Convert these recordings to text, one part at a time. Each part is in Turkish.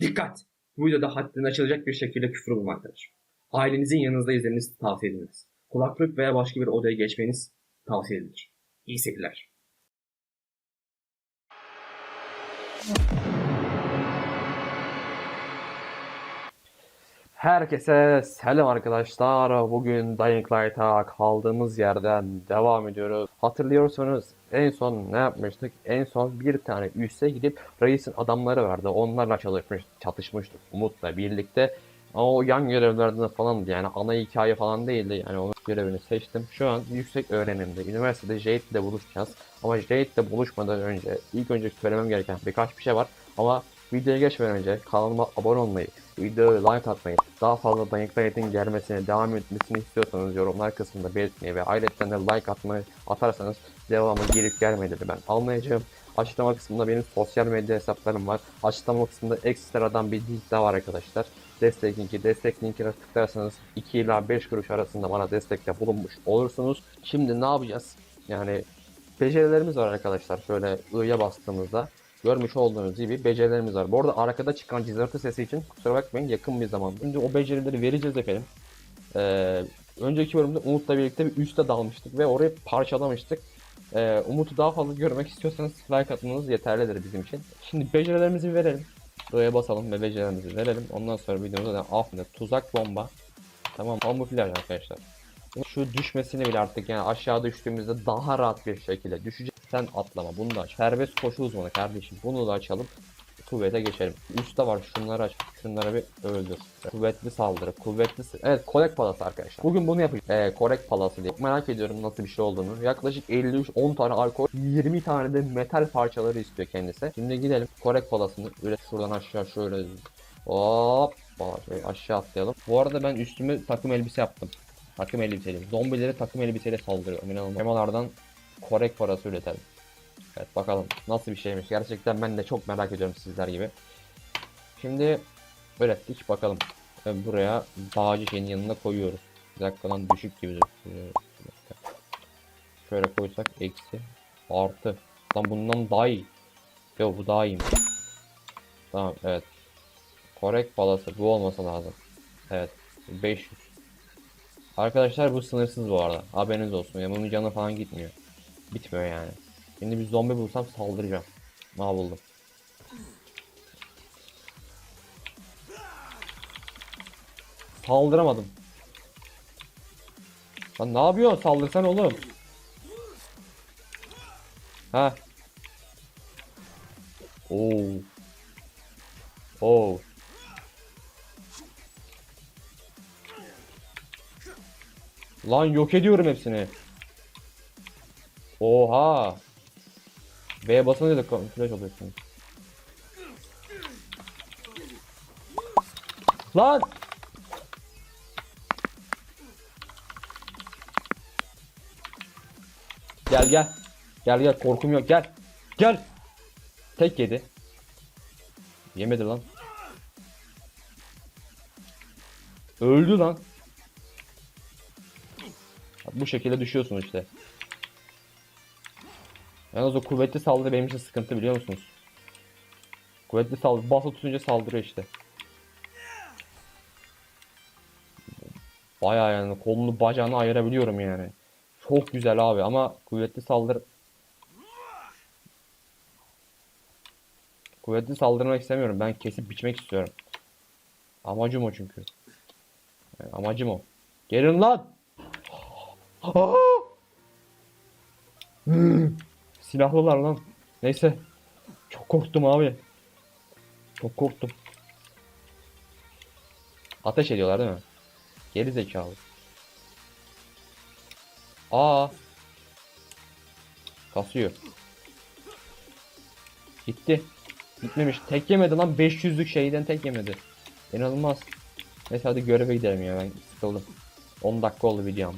Dikkat! Bu videoda haddini açılacak bir şekilde küfür bulmaktadır. Ailenizin yanınızda izlemenizi tavsiye edilmez. Kulaklık veya başka bir odaya geçmeniz tavsiye edilir. İyi seyirler. Herkese selam arkadaşlar. Bugün Dying Light'a kaldığımız yerden devam ediyoruz. Hatırlıyorsanız en son ne yapmıştık? En son bir tane üste gidip reisin adamları vardı. Onlarla çalışmış, çatışmıştık Umut'la birlikte. Ama o yan görevlerden falandı yani ana hikaye falan değildi yani onun görevini seçtim. Şu an yüksek öğrenimde üniversitede Jade ile buluşacağız. Ama Jade ile buluşmadan önce ilk önce söylemem gereken birkaç bir şey var. Ama videoya geçmeden önce kanalıma abone olmayı, videoya like atmayı, daha fazla Light'in gelmesine, devam etmesini istiyorsanız yorumlar kısmında belirtmeyi ve ayrıca de like atmayı atarsanız devamı gelip gelmediğini ben anlayacağım. Açıklama kısmında benim sosyal medya hesaplarım var. Açıklama kısmında ekstradan bir link daha var arkadaşlar. Destek linki, destek linkine tıklarsanız 2 ila 5 kuruş arasında bana destekte bulunmuş olursunuz. Şimdi ne yapacağız? Yani becerilerimiz var arkadaşlar. Şöyle I'ya bastığımızda görmüş olduğunuz gibi becerilerimiz var. Bu arada arkada çıkan cızırtı sesi için kusura bakmayın yakın bir zaman. Şimdi o becerileri vereceğiz efendim. Ee, önceki bölümde Umut'la birlikte bir üste dalmıştık ve orayı parçalamıştık. Ee, Umut'u daha fazla görmek istiyorsanız like atmanız yeterlidir bizim için. Şimdi becerilerimizi verelim. Buraya basalım ve becerilerimizi verelim. Ondan sonra videomuzda da afne, tuzak bomba. Tamam kamuflaj arkadaşlar. Şu düşmesini bile artık yani aşağı düştüğümüzde daha rahat bir şekilde düşecek. Sen atlama bunu da aç. Serbest koşu uzmanı kardeşim bunu da açalım. Kuvvete geçelim. Üstte var şunları aç. Şunları bir öldür. Kuvvetli saldırı. Kuvvetli... Evet korek palası arkadaşlar. Bugün bunu yapacağız. Ee, korek palası diye. Merak ediyorum nasıl bir şey olduğunu. Yaklaşık 53-10 tane alkol 20 tane de metal parçaları istiyor kendisi. Şimdi gidelim. Korek palasını böyle şuradan aşağı şöyle Hop. Aşağı atlayalım. Bu arada ben üstüme takım elbise yaptım. Takım elbiseli. Zombileri takım elbiseyle saldırıyorum. İnanılmaz. Temalardan korek parası üretelim. Evet bakalım nasıl bir şeymiş. Gerçekten ben de çok merak ediyorum sizler gibi. Şimdi ürettik bakalım. Buraya bağcı şeyin yanına koyuyoruz. Bir dakika lan düşük gibi. Şöyle koysak eksi artı. Lan bundan daha iyi. Yok bu daha iyiymiş. Tamam evet. Korek balası bu olmasa lazım. Evet 500. Arkadaşlar bu sınırsız bu arada. Haberiniz olsun. Ya bunun canı falan gitmiyor. Bitmiyor yani. Şimdi bir zombi bulsam saldıracağım. Buldum. Saldıramadım. Lan ne yapıyorsun? Saldırsan oğlum. Ha. Oo. Oo. Lan yok ediyorum hepsini. Oha. B'ye basınca da flash oluyorsun. Lan! Gel gel. Gel gel korkum yok gel. Gel. Tek yedi. Yemedi lan. Öldü lan. Bu şekilde düşüyorsun işte. Yalnız o kuvvetli saldırı benim için sıkıntı biliyor musunuz? Kuvvetli saldırı basılı tutunca saldırıyor işte. Bayağı yani kolunu bacağını ayırabiliyorum yani. Çok güzel abi ama kuvvetli saldırı Kuvvetli saldırmak istemiyorum. Ben kesip biçmek istiyorum. Amacım o çünkü. Yani amacım o. Gelin lan! Hmm. Silahlılar lan. Neyse. Çok korktum abi. Çok korktum. Ateş ediyorlar değil mi? Geri zekalı. Aa. Kasıyor. Gitti. Gitmemiş. Tek yemedi lan. 500'lük şeyden tek yemedi. İnanılmaz. Neyse hadi göreve gidelim ya ben sıkıldım. 10 dakika oldu videom.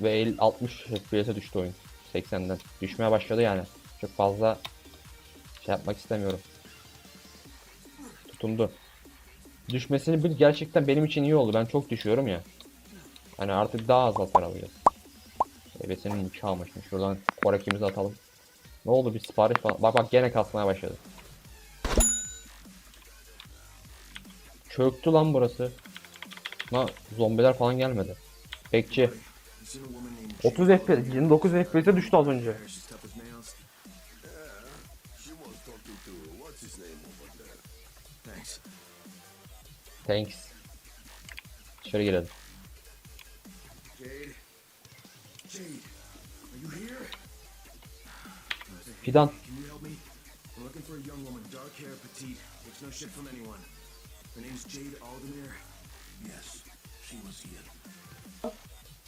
Ve 50, 60 FPS'e düştü oyun. 80'den. Düşmeye başladı yani. Çok fazla şey yapmak istemiyorum. Tutundu. Düşmesini bil gerçekten benim için iyi oldu. Ben çok düşüyorum ya. Hani artık daha az hasar alacağız. Ebesinin nikahı şimdi. Şuradan korekimizi atalım. Ne oldu bir sipariş falan. Bak bak gene kasmaya başladı. Çöktü lan burası. Ha zombiler falan gelmedi. Bekçi. 30 FPS, 29 FPS'e düştü az önce. Thanks. Dışarı girelim. Fidan. Her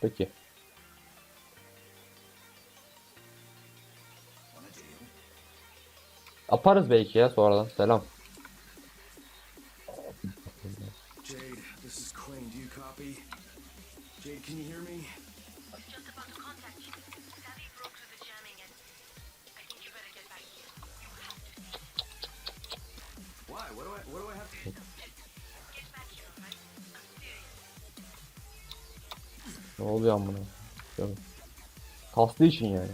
Peki. Yaparız belki ya sonradan. Selam. Jade, this is Crane. Do you copy? Jade, can you hear me? Oluyor amına? Yok. Kaslı için yani.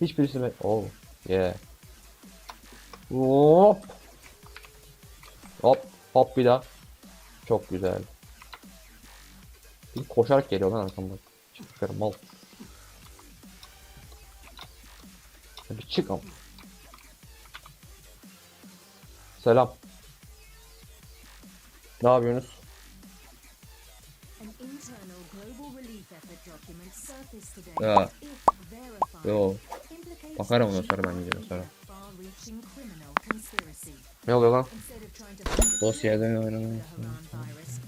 Hiçbirisi be... Oh. Yeah. Hop. Hop. Hop bir daha. Çok güzel. Bir koşarak geliyor lan arkamdan. Çıkarım mal. Bir çık am. Selam. Ne yapıyorsunuz? Ya. Yo. Bakarım ona sonra ben gidiyorum sonra. Ne oluyor lan? Instead of trying to find a Dosyada cure oynanan for the Haran virus,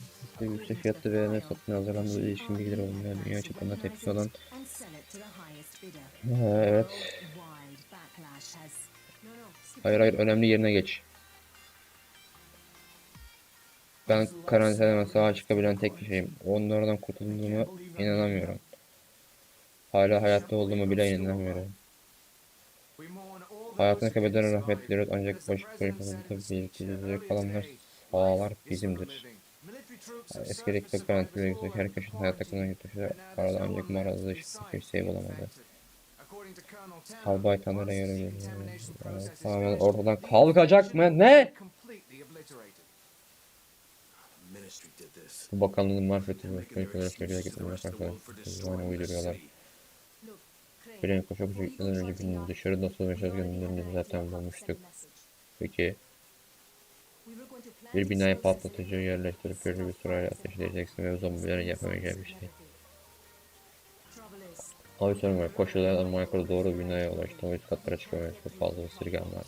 ve yüksek fiyatlı ve ne satın hazırlandığı ilişkin bilgiler olmayan dünya çapında tepki olan. Ha, evet. Hayır hayır önemli yerine geç. Ben karantinada sağa çıkabilen tek kişiyim. Onlardan kurtulduğuma inanamıyorum. Hala hayatta olduğumu bile inanamıyorum. Hayatını kaybeden rahmet diliyoruz ancak baş bırakıldı birlikte kalanlar sağlar bizimdir. Yani eskilikte garantili yüksek herkesin hayatta kalan yurttaşı arada ancak hiçbir şey bulamadı. Albay geliyor. Yani Tamamen ortadan kalkacak mı? Ne? Bu bakanlığın marifeti ve excuses şöyle the getirmeye the uyduruyorlar. Bilen koşa koşa önce bir dışarı nasıl yaşar gönüllerini zaten bulmuştuk. Peki bir binayı patlatıcı yerleştirip belirli bir sırayla ateşleyeceksin ve zombilerin yapamayacağı bir şey. Abi sorun var. Koşular Michael doğru binaya ulaştı. O üst katlara çıkamıyor. Çok fazla ısırgan var.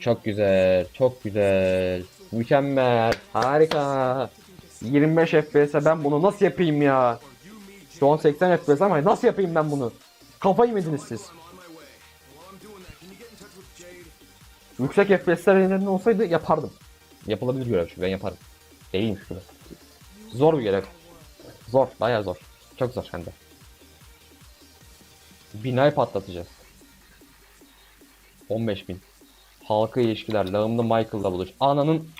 Çok güzel. Çok güzel. Mükemmel. Harika. 25 FPS'e ben bunu nasıl yapayım ya? Şu an 80 FPS ama nasıl yapayım ben bunu? Kafayı mı yediniz siz? Yüksek FPS'ler ellerinde olsaydı yapardım. Yapılabilir görev şu ben yaparım. Değilim şurada. Zor bir görev. Zor, bayağı zor. Çok zor hem de. Binayı patlatacağız. 15 bin. Halka ilişkiler, lağımda Michael'la buluş. Ananın...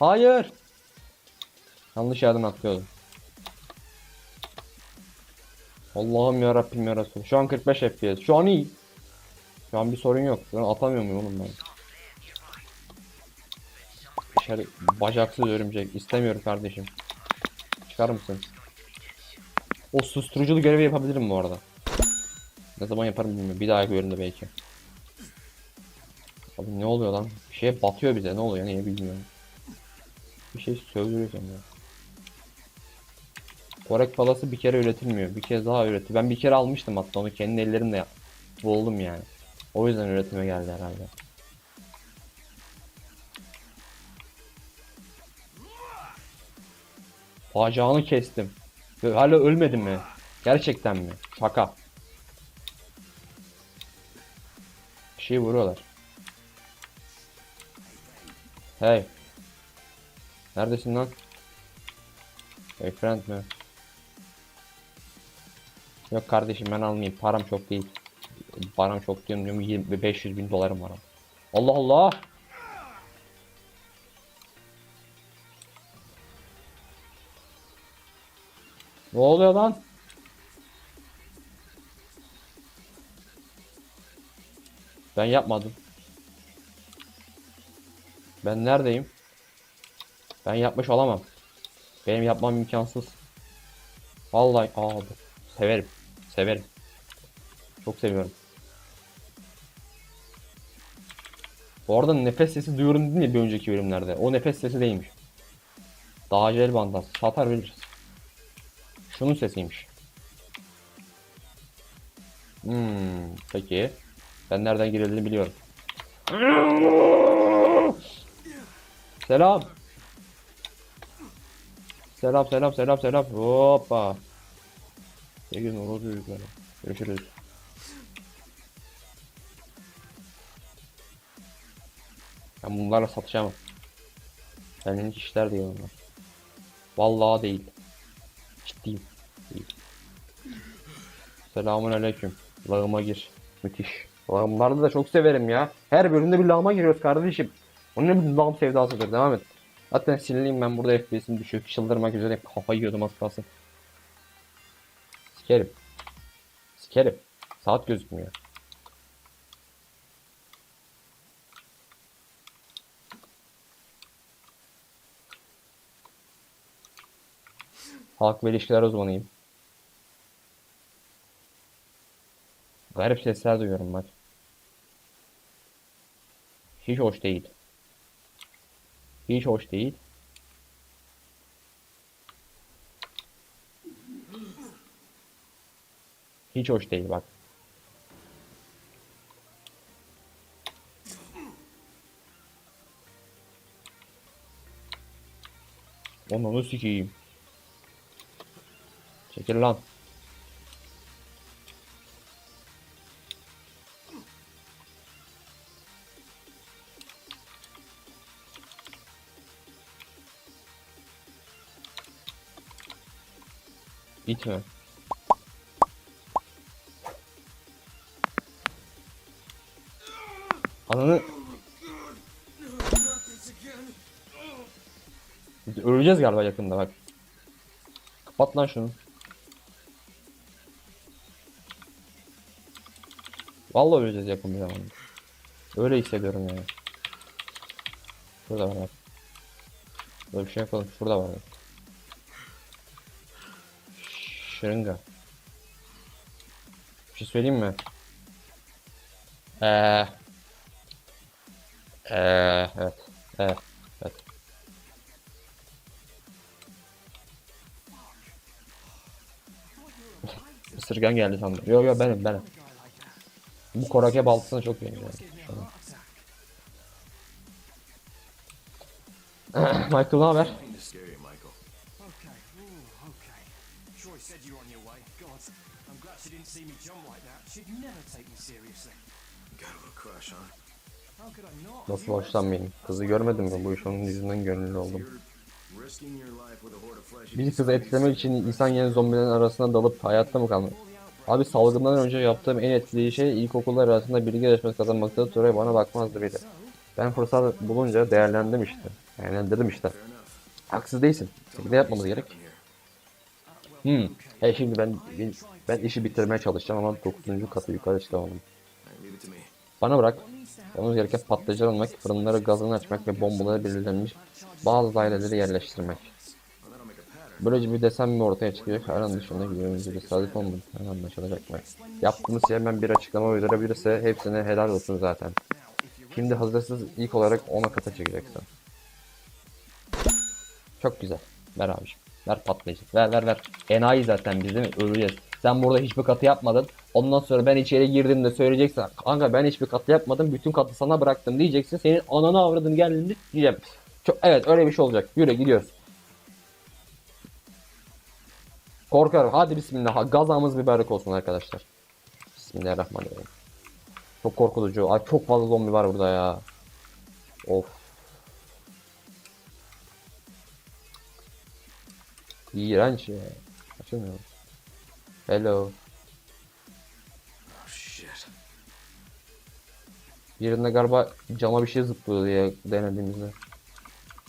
Hayır! Yanlış yerden atlıyordum. Allah'ım ya Rabbim ya Resul. Şu an 45 FPS. Şu an iyi. Şu an bir sorun yok. Ben atamıyor muyum oğlum ben? Dışarı bacaksız örümcek. İstemiyorum kardeşim. Çıkar mısın? O susturuculu görevi yapabilirim bu arada. Ne zaman yaparım bilmiyorum. Bir dahaki bölümde belki. Abi ne oluyor lan? Bir şeye batıyor bize. Ne oluyor? Niye bilmiyorum. Bir şey söylüyor sonra. Korek palası bir kere üretilmiyor. Bir kez daha üretti. Ben bir kere almıştım hatta onu kendi ellerimle yap- buldum yani. O yüzden üretime geldi herhalde. Bacağını kestim. Hala ölmedi mi? Gerçekten mi? Şaka. Bir şey vuruyorlar. Hey. Neredesin lan? Hey friend mi? Yok kardeşim ben almayayım. Param çok değil. Param çok diyorum diyorum 20, 500 bin dolarım var. Allah Allah. Ne oluyor lan? Ben yapmadım. Ben neredeyim? Ben yapmış olamam. Benim yapmam imkansız. Vallahi abi. Severim. Severim. Çok seviyorum. Bu arada nefes sesi duyuyorum değil mi bir önceki bölümlerde? O nefes sesi değilmiş. Dağcı el bandası. Satar veririz. Şunun sesiymiş. Hmm, peki. Ben nereden girildiğini biliyorum. Selam. Selam selam selam selam. Hoppa. İyi gün olur çocuklar. Görüşürüz. Ben bunlarla satışamam. Benlik işler değil onlar. Vallahi değil. Ciddiyim. Değil. Selamun aleyküm. Lağıma gir. Müthiş. Lağımlarda da çok severim ya. Her bölümde bir lağıma giriyoruz kardeşim. Onun bir lağım sevdasıdır. Devam et. Zaten sinirliyim ben burada FPS'im düşüyor. Çıldırmak üzere kafayı yiyordum az kalsın. Sikerim. Sikerim. Saat gözükmüyor. Halk ve ilişkiler uzmanıyım. Garip sesler duyuyorum bak. Hiç hoş değil. Hiç hoş değil. Hiç hoş değil bak. Onu sikeyim. Çekil lan. İtme. Ananı öleceğiz galiba yakında bak. Kapat lan şunu. Vallahi öleceğiz yakın bir zamanda. Öyle hissediyorum yani. Şurada var bak. Böyle bir şey yapalım. Şurada var bak. Şırınga. Bir şey söyleyeyim mi? Eee. Eee evet. Evet. Evet. Isırgan geldi sandım. Yok yok benim benim. Bu korake baltısına çok an. Michael ne haber? Nasıl hoşlanmayayım? Kızı görmedim mi? Bu iş onun yüzünden gönüllü oldum. Bir kızı etkilemek için insan yeni zombilerin arasına dalıp hayatta mı kalmak? Abi salgından önce yaptığım en etkili şey ilkokullar arasında bilgi yarışması kazanmaktı. Turay bana bakmazdı bile. Ben fırsat bulunca değerlendim işte. Değerlendirdim işte. Haksız değilsin. Şekilde yapmamız gerek. Hmm. He şimdi ben ben işi bitirmeye çalışacağım ama 9. katı yukarı çıkamadım. Bana bırak. Yapmamız gereken patlayıcı almak, fırınları gazını açmak ve bombaları belirlenmiş bazı daireleri yerleştirmek. Böylece bir desen mi ortaya çıkıyor? Her an dışında güvenimizi bir tesadüf olmadı. Her anlaşılacak mı? Yaptığımız şey hemen bir açıklama uydurabilirse hepsine helal olsun zaten. Şimdi hazırsız ilk olarak ona kata çekeceksin. Çok güzel. Ver abiciğim. Ver patlayıcı. Ver ver ver. Enayi zaten biz değil mi? Öleceğiz. Sen burada hiçbir katı yapmadın. Ondan sonra ben içeri girdim de söyleyeceksin. Kanka ben hiçbir katı yapmadım. Bütün katı sana bıraktım diyeceksin. Senin ananı avradını geldiğinde diyeceğim. Çok, evet öyle bir şey olacak. Yürü gidiyoruz. Korkarım. Hadi bismillah. Gazamız mübarek olsun arkadaşlar. Bismillahirrahmanirrahim. Çok korkutucu. Ay çok fazla zombi var burada ya. Of. İğrenç ya. Açılmıyor. Hello. Oh shit. Yerinde galiba cama bir şey zıplıyor diye denediğimizde.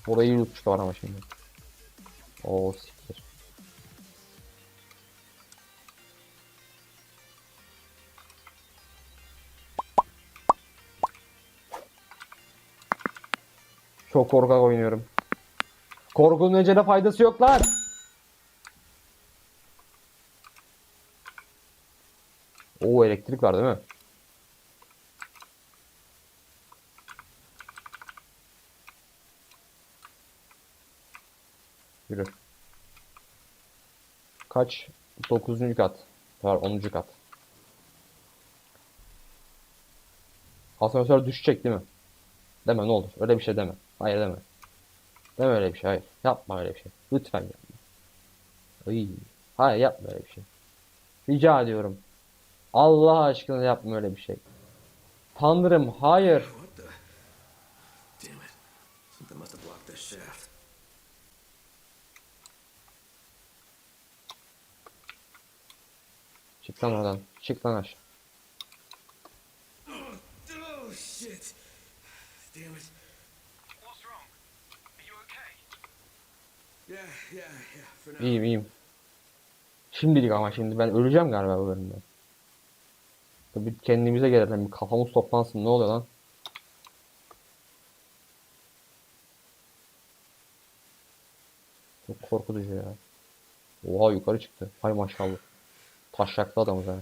Orayı çıkar ama şimdi. Oo siktir. Çok korkak oynuyorum. Korkunun ecele faydası yok lan. Elektrik var değil mi? Yürü. Kaç? 9. kat. Var 10. kat. Asansör düşecek değil mi? Deme ne olur. Öyle bir şey deme. Hayır deme. Deme öyle bir şey. Hayır. Yapma öyle bir şey. Lütfen yapma. Iy. Hayır yapma öyle bir şey. Rica ediyorum. Allah aşkına yapma öyle bir şey. Tanrım hayır. Çık lan oradan. Çık lan aşağı. Oh shit. Damn it. What's wrong? Are you okay? Yeah, yeah, yeah. For now. İyiyim iyiyim. Şimdilik ama şimdi ben öleceğim galiba bu bölümde. Bir kendimize gelelim. Bir kafamız toplansın. Ne oluyor lan? Çok korkutucu ya. Oha yukarı çıktı. Hay maşallah. Taşraklı adamız ha.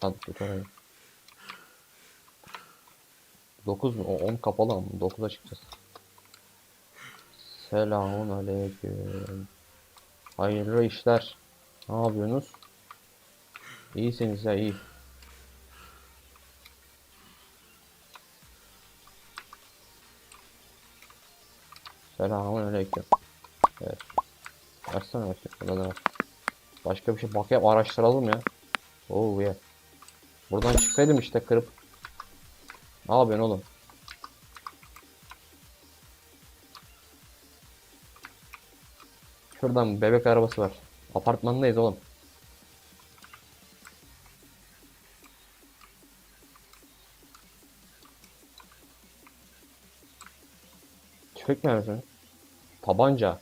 Hadi tut orayı. 9 mu? O 10 kapalı ama 9'a çıkacağız. Selamun aleyküm. Hayırlı işler. Ne yapıyorsunuz? İyisiniz ya iyi. Selamun aleyküm. Evet. Versene bakayım. Burada da var. Başka bir şey bakayım araştıralım ya. Oo ya. Buradan çıksaydım işte kırıp. Ne yapıyorsun oğlum? Şuradan bebek arabası var. Apartmandayız oğlum. Tüfek mi yapıyorsun? Tabanca.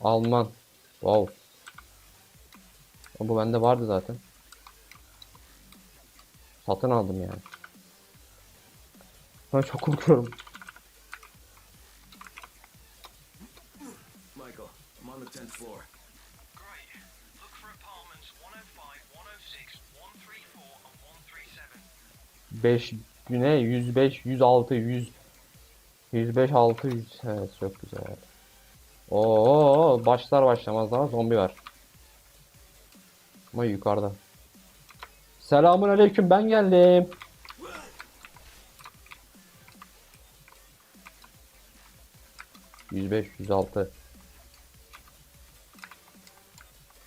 Alman. Wow. Bu bende vardı zaten. Satın aldım yani. Ben çok korkuyorum. Michael, I'm on the 10th floor. Great. Look for apartments 105, 106, 134, and 137. 5 güne 105 106 100 105 600 evet çok güzel. Oo başlar başlamaz daha zombi var. Ama yukarıda. Selamun aleyküm ben geldim. Yüz beş, yüz altı.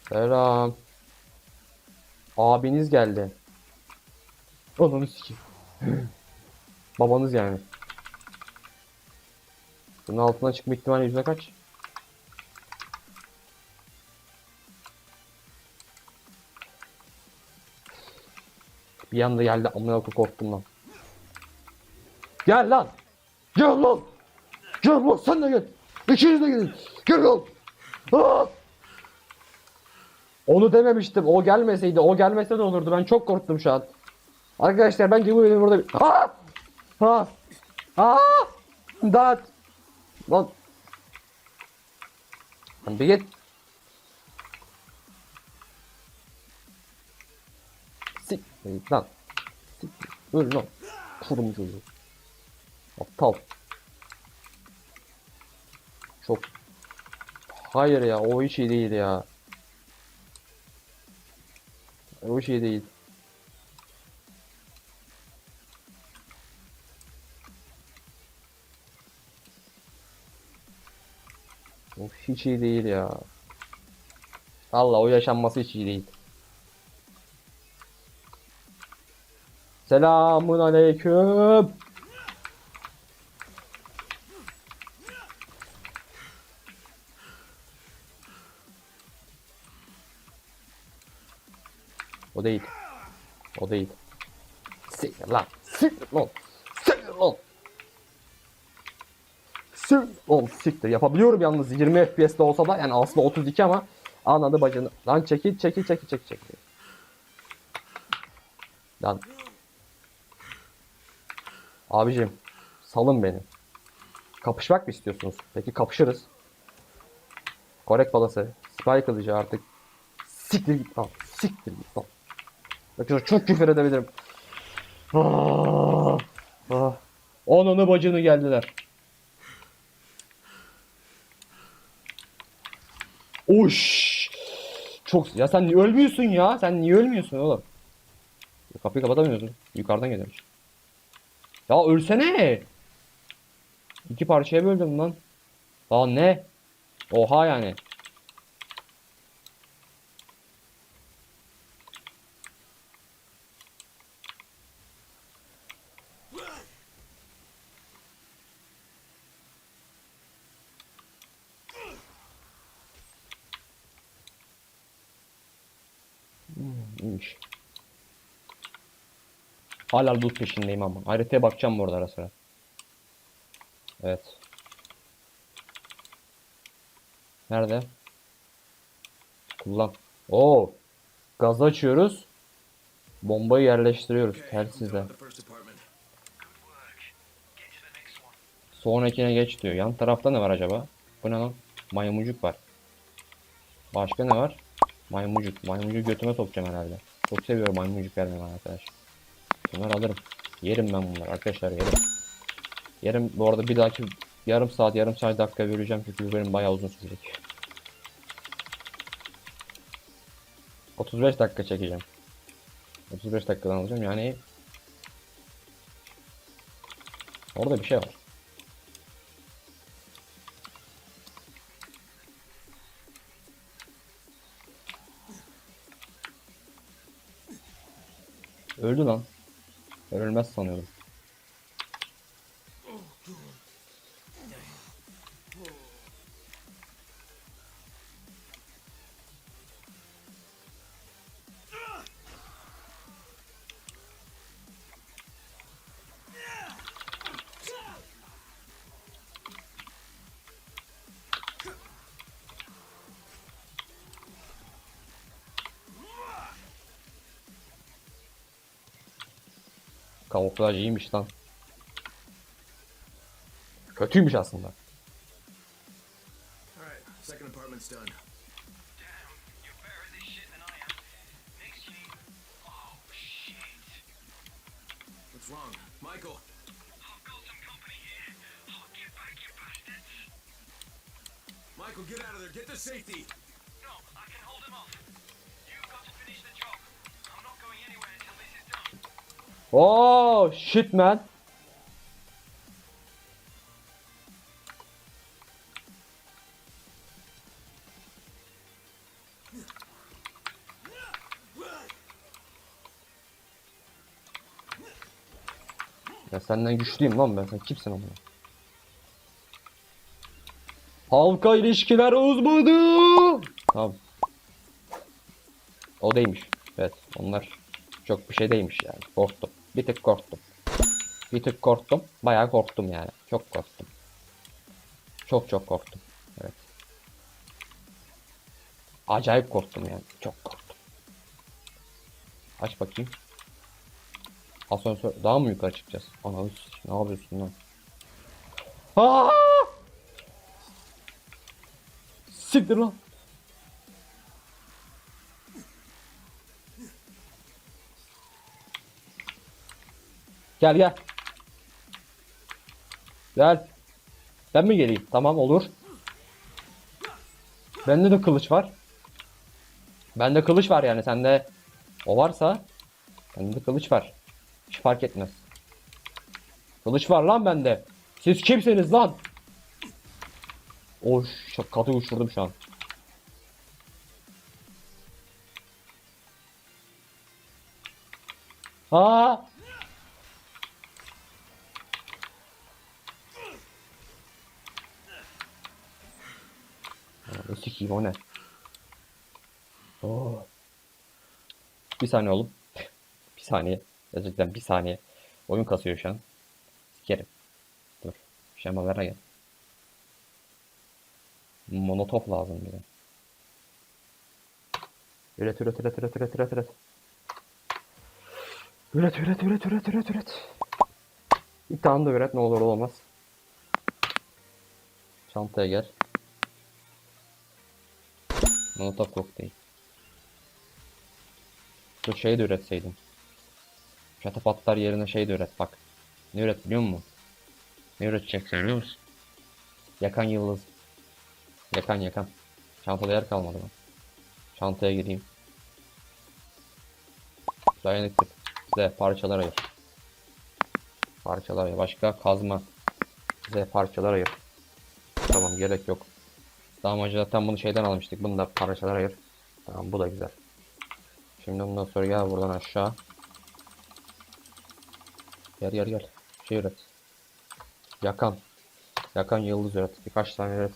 Selam. Abiniz geldi. Ananı sikeyim. Babanız yani. Bunun altına çıkma ihtimali yüzde kaç? Bir anda geldi amına korktum lan. Gel lan. Gel lan. Gel lan sen de gel. İkiniz de gelin. Gel lan. Aa! Onu dememiştim. O gelmeseydi. O gelmese de olurdu. Ben çok korktum şu an. Arkadaşlar bence bu benim burada bir... Ha! Ha! Ha! İmdat! Lan! Lan bir git. Sik. Lan. Sik. Öl lan. Kurum çocuğu. Aptal. Çok. Hayır ya o hiç iyi değil ya. O hiç iyi değil. Of hiç iyi değil ya. Allah o yaşanması hiç iyi değil. Selamun aleyküm. O değil. O değil. Siktir lan. Siktir lan. Siktir lan. Siktir lan. Siktir. Yapabiliyorum yalnız 20 FPS'de olsa da yani aslında 32 ama anladı bacını. Lan çekil çekil çekil çekil çekil. Lan. Abicim salın beni. Kapışmak mı istiyorsunuz? Peki kapışırız. Korek balası. Spy kılıcı artık. Siktir git lan. Siktir git lan. Bakın çok küfür edebilirim. Ah, ah. Onunu bacını geldiler. Uş. Çok ya sen niye ölmüyorsun ya? Sen niye ölmüyorsun oğlum? Kapıyı kapatamıyorsun. Yukarıdan geliyormuş. Ya ölsene. İki parçaya böldüm lan. Daha ne? Oha yani. Hmm, iyiymiş. Hala loot peşindeyim ama. Haritaya bakacağım bu arada ara sıra. Evet. Nerede? Kullan. Oo. Gazı açıyoruz. Bombayı yerleştiriyoruz. Telsizle. Sonrakine geç diyor. Yan tarafta ne var acaba? Bu ne lan? Maymuncuk var. Başka ne var? Maymuncuk. Maymuncuk götüme sokacağım herhalde. Çok seviyorum maymuncuk vermeyi bana arkadaş. Bunları alırım. Yerim ben bunları arkadaşlar yerim. Yerim bu arada bir dahaki yarım saat yarım saat dakika böleceğim çünkü bu benim bayağı uzun sürecek. 35 dakika çekeceğim. 35 dakikadan alacağım yani Orada bir şey var. Öldü lan. Ölmez sanıyordum. Kamuflaj iyiymiş lan. Kötüymüş aslında. Shit man. Ya senden güçlüyüm lan ben. Sen kimsin amına? Halka ilişkiler uzmanı. Tamam. O değilmiş. Evet, onlar çok bir şey değilmiş yani. Korktum. Bir tık korktum. Bir tık korktum. Bayağı korktum yani. Çok korktum. Çok çok korktum. Evet. Acayip korktum yani. Çok korktum. Aç bakayım. Asansör daha mı yukarı çıkacağız? Ananı ne yapıyorsun lan? Aa! Siktir lan. Gel gel. Gel. Ben mi geleyim? Tamam olur. Bende de kılıç var. Bende kılıç var yani sende o varsa bende de kılıç var. Hiç fark etmez. Kılıç var lan bende. Siz kimsiniz lan? Oş katı uçurdum şu an. Aa! Ne sikiyim o ne? Oo. Bir saniye oğlum. bir saniye. Gerçekten bir saniye. Oyun kasıyor şu an. Sikerim. Dur. Şemalara gel. Monotof lazım bize. Üret üret üret üret üret üret üret. Üret üret üret üret üret üret. Bir tane de üret ne olur olmaz. Çantaya gel. Molotov kokteyl. Dur şey de üretseydim. Şatafatlar yerine şey de üret bak. Ne üret biliyor musun? Ne üreteceksin biliyor musun? Yakan yıldız. Yakan yakan. Çantada yer kalmadı mı? Çantaya gireyim. Dayanıklı. Size parçalar ayır. Parçalar ayır. Başka kazma. Size parçalar ayır. Tamam gerek yok. Daha önce zaten bunu şeyden almıştık. Bunu da parçalar ayır. Tamam bu da güzel. Şimdi bundan sonra gel buradan aşağı. Gel gel gel. Şey üret. Yakan. Yakan yıldız üret. Birkaç tane üret.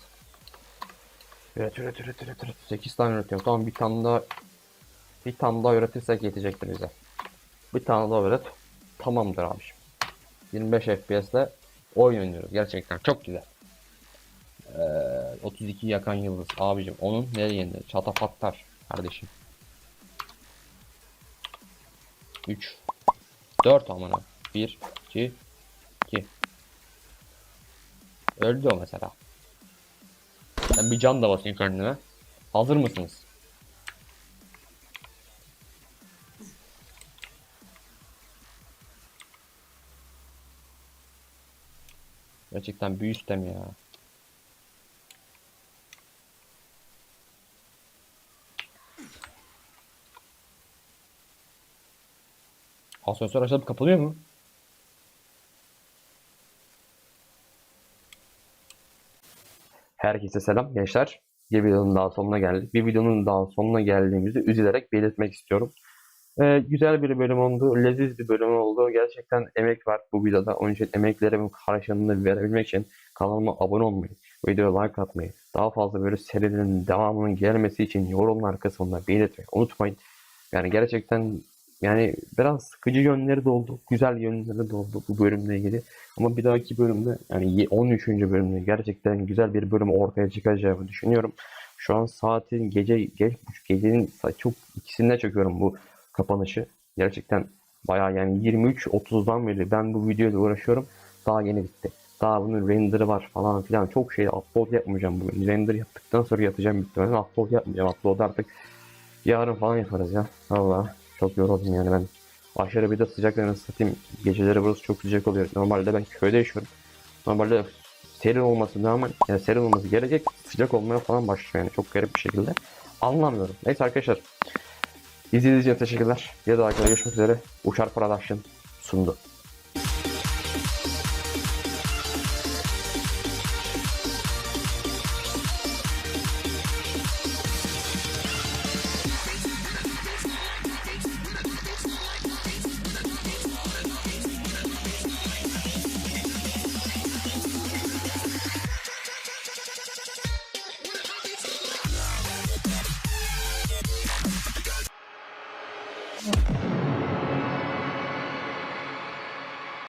Üret üret üret üret üret. 8 tane üretiyorum. Tamam bir tane daha bir tane daha üretirsek yetecektir bize. Bir tane daha üret. Tamamdır abiciğim. 25 FPS'le oyun oynuyoruz. Gerçekten çok güzel. Ee, 32 yakan yıldız abicim. Onun nereye yenir? Çatafatlar kardeşim. 3 4 amına. 1 2 2 Öldü o mesela. Ben bir can da basayım kendime. Hazır mısınız? Gerçekten büyü sistem ya. Asansör açılıp kapanıyor mu? Herkese selam gençler. Bir videonun daha sonuna geldik. Bir videonun daha sonuna geldiğimizi üzülerek belirtmek istiyorum. Ee, güzel bir bölüm oldu. Leziz bir bölüm oldu. Gerçekten emek var bu videoda. Onun için emeklerimin karşılığını verebilmek için kanalıma abone olmayı, videoya like atmayı, daha fazla böyle serilerin devamının gelmesi için yorumlar kısmında belirtmeyi unutmayın. Yani gerçekten yani biraz sıkıcı yönleri de oldu. Güzel yönleri de oldu bu bölümle ilgili. Ama bir dahaki bölümde yani 13. bölümde gerçekten güzel bir bölüm ortaya çıkacağımı düşünüyorum. Şu an saatin gece geç gecenin sa- çok ikisinde çekiyorum bu kapanışı. Gerçekten bayağı yani 23.30'dan beri ben bu videoyla uğraşıyorum. Daha yeni bitti. Daha bunun render'ı var falan filan. Çok şey upload yapmayacağım bugün. Render yaptıktan sonra yatacağım muhtemelen. Upload yapmayacağım. Upload artık yarın falan yaparız ya. Valla çok yoruldum yani ben. Aşırı bir de sıcaklarını satayım. Geceleri burası çok sıcak oluyor. Normalde ben köyde yaşıyorum. Normalde serin olması normal. Yani serin olması gelecek. Sıcak olmaya falan başlıyor yani. Çok garip bir şekilde. Anlamıyorum. Neyse arkadaşlar. İzlediğiniz için teşekkürler. Bir dahaki görüşmek üzere. Uçar Production sundu.